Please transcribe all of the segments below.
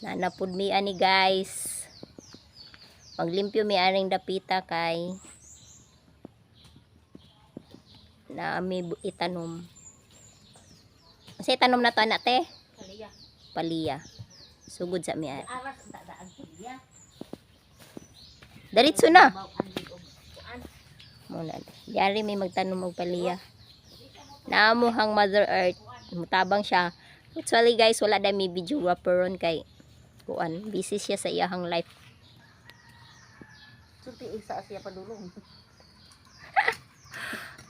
Nanapod mi ani guys. Maglimpyo mi aning dapita kay na mi itanom. Kasi itanom na to anak te? Kaliya. Paliya. Sugod sa mi. ari. Diretso na. Muna. Diari may magtanom og paliya. Naamuhang Mother Earth. Mutabang siya. Actually guys, wala na may videographer ron kay kuan. Busy siya sa iyahang life. Sulti isa siya padulong.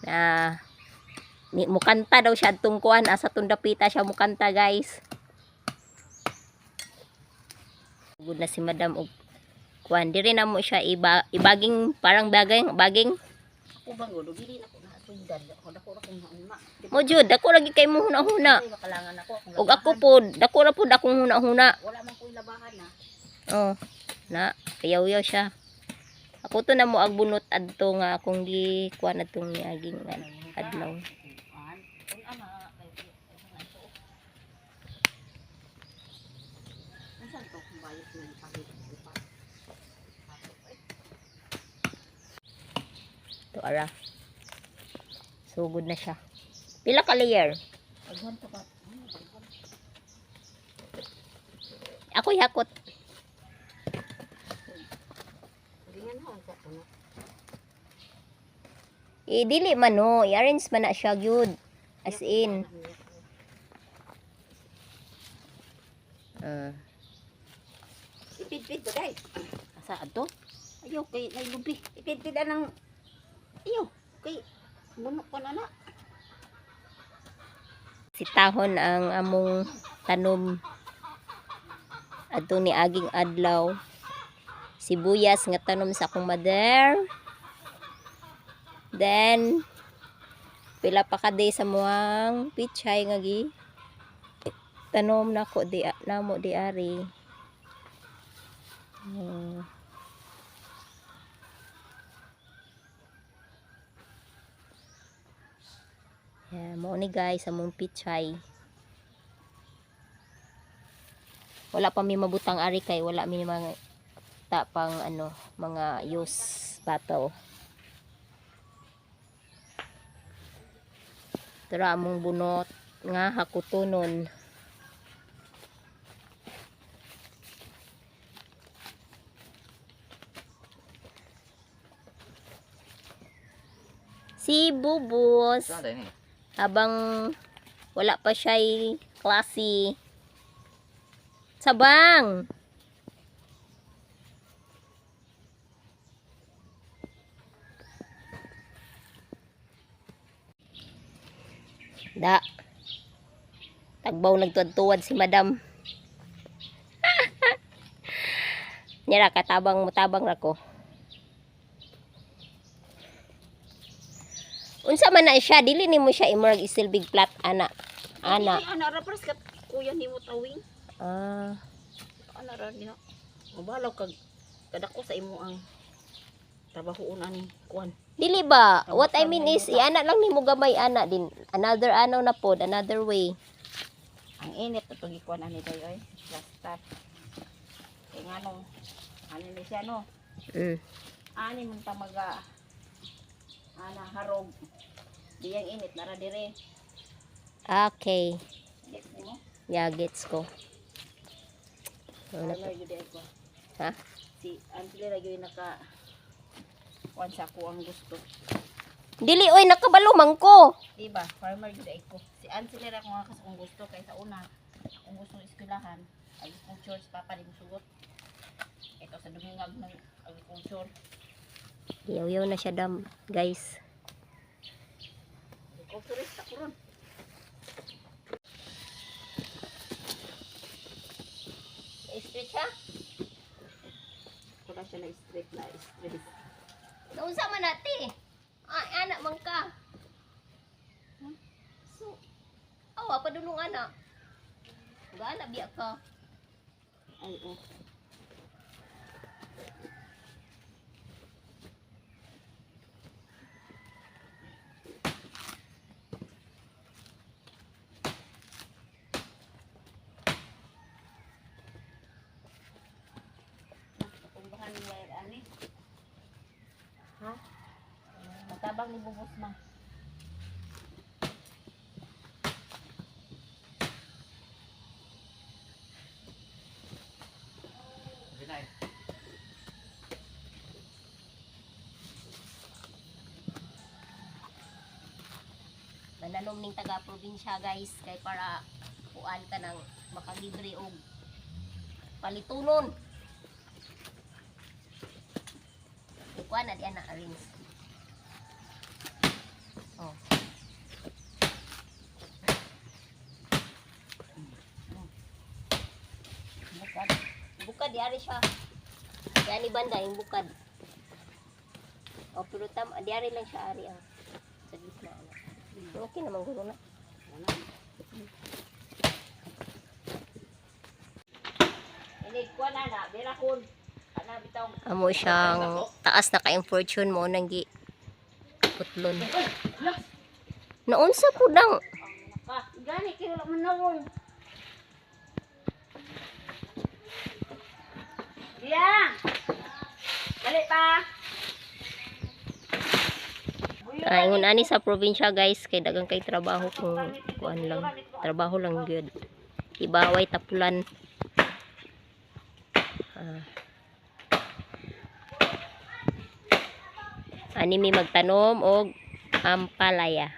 na ni mukanta daw siya atong kuan asa tundapita siya mukanta guys Good na si madam og kuan diri na mo siya iba, ibaging parang baging baging Ako bang gulo dili na ko mo jud lagi kay mo huna-huna akong og ako pod dako ra pod akong huna-huna Wala man ko labahan na. oh na kayaw-yaw siya ako to na mo ag bunot adto nga kung di kuan adtong niaging adlaw to. Unsan to kung bayot ng pagit pa. to ara sugod na siya pila ka layer ako yakot. Eh, dili man no. I-arrange man na siya gyud. As in. Uh, Ipidpid to dai. Asaan to? Ayaw kay nailubi. Ipidpid ng Ayaw kay bunok pa na na. sitahon ang among tanom adto ni aging adlaw. Sibuyas nga tanom sa akong mother. Then pila pa ka day sa muang pichay nga gi tanom nako di namo di ari. Hmm. Yeah, mo ni guys among pichay. Wala pa mi mabutang ari kay wala mi mga tapang ano, mga use battle. Tara among bunot nga hakutonon. Si Bubos Ada ini. Habang wala pa siya klase. Sabang! Da. Tagbaw nagtuwad-tuwad si madam. Nira katabang mutabang ra ko. Unsa man na siya, dili nimo siya imurag isilbig plat ana. Ana. Ay, ana ra pres kat kuya nimo tawing. Ah, Ana ra niya. Mabalaw kag kadako sa imo ang trabahoon ani kuan. dili ba? What I mean is, iana lang nimo gamay ana din. Another ano na pod, another way. Ang init to pag ikuan ani dayo ay. Basta. Kay nganong ani ni siya no. Mm. Ani mong tamaga. Ana harog. Diyang init nara dire. Okay. Mo. Yeah, gets ko. Ano Ano to? gyud ko. Ha? Si ra gyud naka kuan sa ko ang gusto. Dili oy nakabalo man ko. Diba? Farmer gyud ay ko. Si Auntie ra ko nga kas kung gusto kay sa una kung gusto eskwelahan agriculture sa papa di mo sugot. Ito sa dumingag ng agriculture. Yaw-yaw na siya dam, guys. Sa. Straight siya? Wala siya na straight na straight. Naunsa man nati? Ay, anak man ka. So, awa padulong anak. Gana biya ka. Ay, oh. ni. Ha? Matabang ni bubos ma. Binay. Ning taga-probinsya guys kay para kuan ka ng makalibre og palitunon. Kuan na di ana arrange. Oh. Bukad. Bukad di ari siya. Yan ni banda yung bukad. Oh, pero tam, di ari lang siya ari ang sa gitna. Ano. Okay naman gulo na. Ini kuan na na, bitaw. Amo siyang taas na kayong fortune mo nang gi putlon. Naunsa po dang gani kay wala man nawon. Diyan. Dali pa. Kaingon ani sa probinsya guys kay dagang kay trabaho kung kuan lang. Trabaho lang gyud. Ibaway tapulan. Ah. Ani mi magtanom og ampalaya.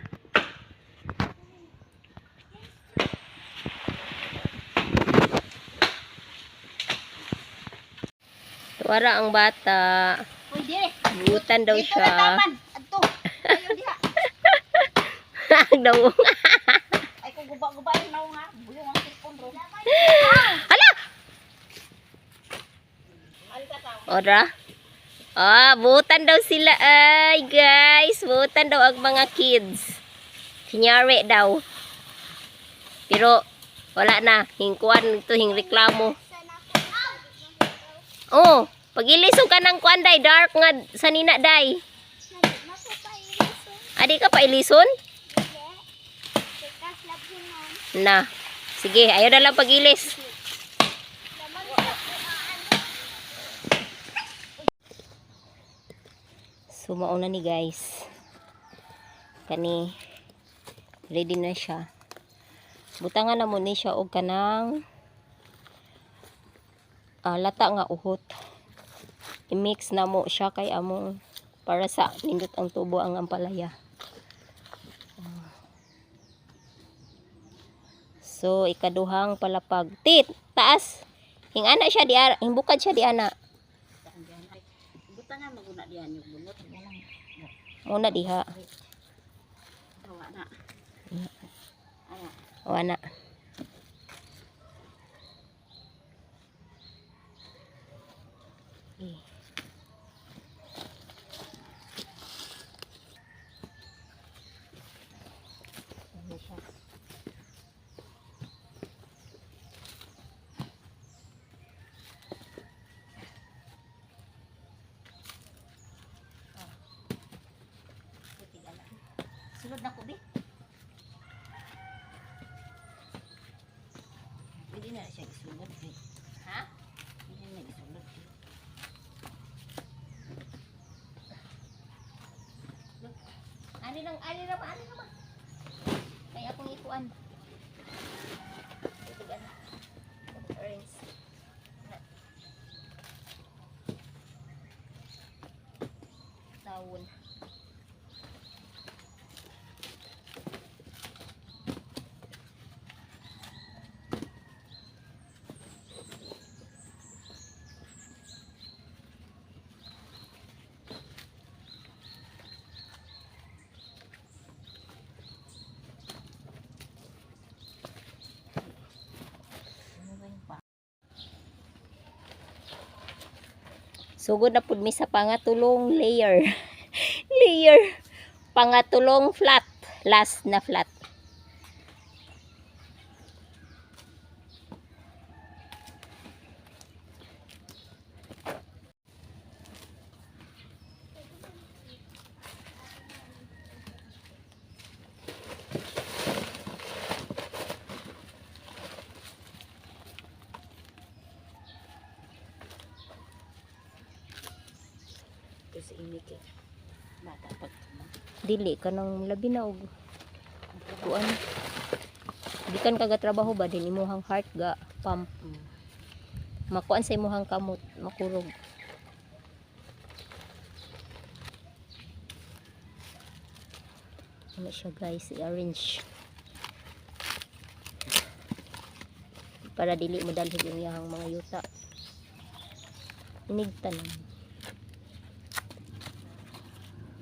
Tuwara ang bata. Butan daw siya. diha. daw. Ay kung guba-gubain na nga. Buyong ang cellphone ro. Ala! Ka ta? Ora? Ah, butan daw sila ay guys. Butan daw ang mga kids. Kinyari daw. Pero wala na. Hingkuan ito, hing reklamo. Oh, pagilisong ka ng kuan day, dark nga sa nina day. Adi ka pa ilison? Na. Sige, ayaw na lang pagilis. So, mauna ni guys. Kani, ready na siya. Butangan na mo ni siya og kanang ah, lata nga uhot. I-mix na mo siya kay among para sa nindot ang tubo ang ampalaya. So, ikaduhang palapag. Tit, taas. Hingana siya di himbukad siya di ana. Maguna diyan yung bunot. Muna diha. tawa na. Ana. Ana. Na ko. Hindi na siya isulod. eh. Ha? Hindi na isulod. eh. Ani lang, ani lang, ani lang. Kaya akong ikuan. Ito gana. Orange. Tawon. Ano ba yung pa? Sugod na pud mi sa pangatulong layer. layer. Pangatulong flat. Last na flat. Ito si Imik eh. Bata pag dili ka nang labi na og kuan. Gikan ka trabaho ba? Din imuhang heart ga pump. Makuan sa imuhang kamot makurog. Ano siya guys? I-arrange. Para dili mo dalhin yung iyahang mga yuta. Inigtan. naman Hmm.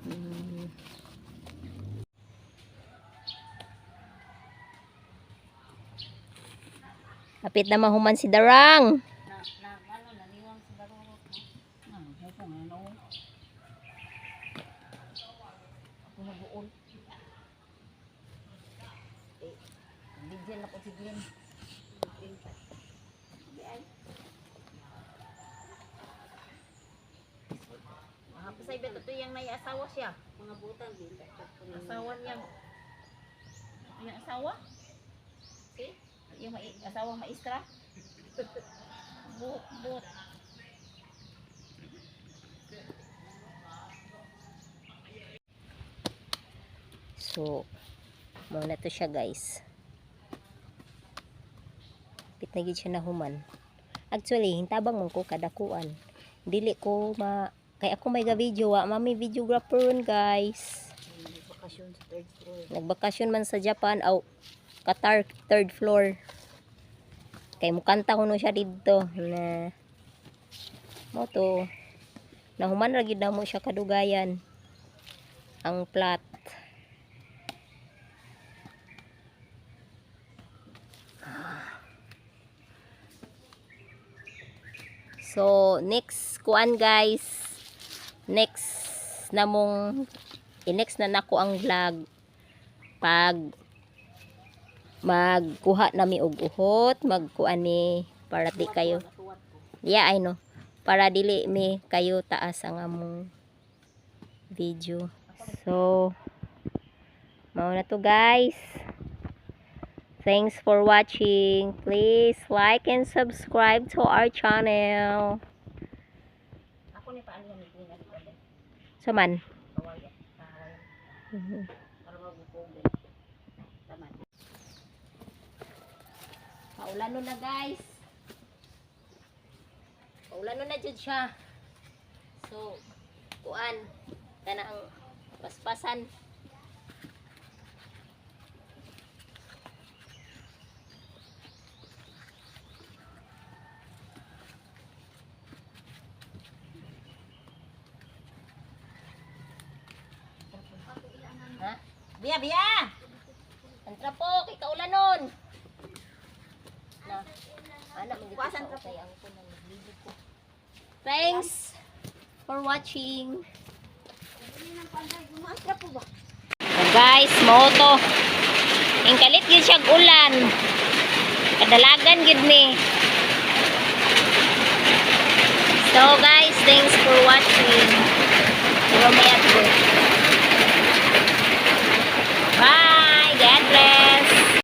Kapit na mahuman si Darang. Na, na, ano, naniwang sa barurot mo. Na, hupo nga, no. Ako nabuol. Eh, bigyan ako si Glenn. Glenn pa. Hindi ay. Mahapasay ba ito yung may asawa siya? Mga butan din. Asawa niya. Yung asawa? See? Yung mai asawang maestra? But, but. So, mao na to siya guys. Pit na siya nahuman. Actually, hintabang man ko kadakuan. Dili ko ma kay ako may ga video wa mami videographer ron guys. Bakasyon sa third floor. Nagbakasyon man sa Japan aw Qatar third floor. Kay mukanta ko no siya didto na mo to nahuman ra gid na mo siya kadugayan ang plat. So, next kuan guys. Next namong i-next na nako ang vlog pag magkuha nami og uhot, magkuan ni para di kayo. Yeah, I know. Para dili mi kayo taas ang among video. So, mao na to guys. Thanks for watching. Please like and subscribe to our channel. Ako ni paano ni Glenn at Glenn. So man. Kawayan. Kawayan. Para magbukogan. Tama. Paulano na guys. Paulano na jud siya. So, kuan kana ang paspasan. Ha? Biya, biya! Antra po, kay kaulanon. Na. Ana, hindi ko Kuwasan sa tra po. okay ang kunan video ko. Thanks for watching. Oh, guys, moto. Ang kalit yun siya ulan. Kadalagan gid mi. So guys, thanks for watching. Mamaya po.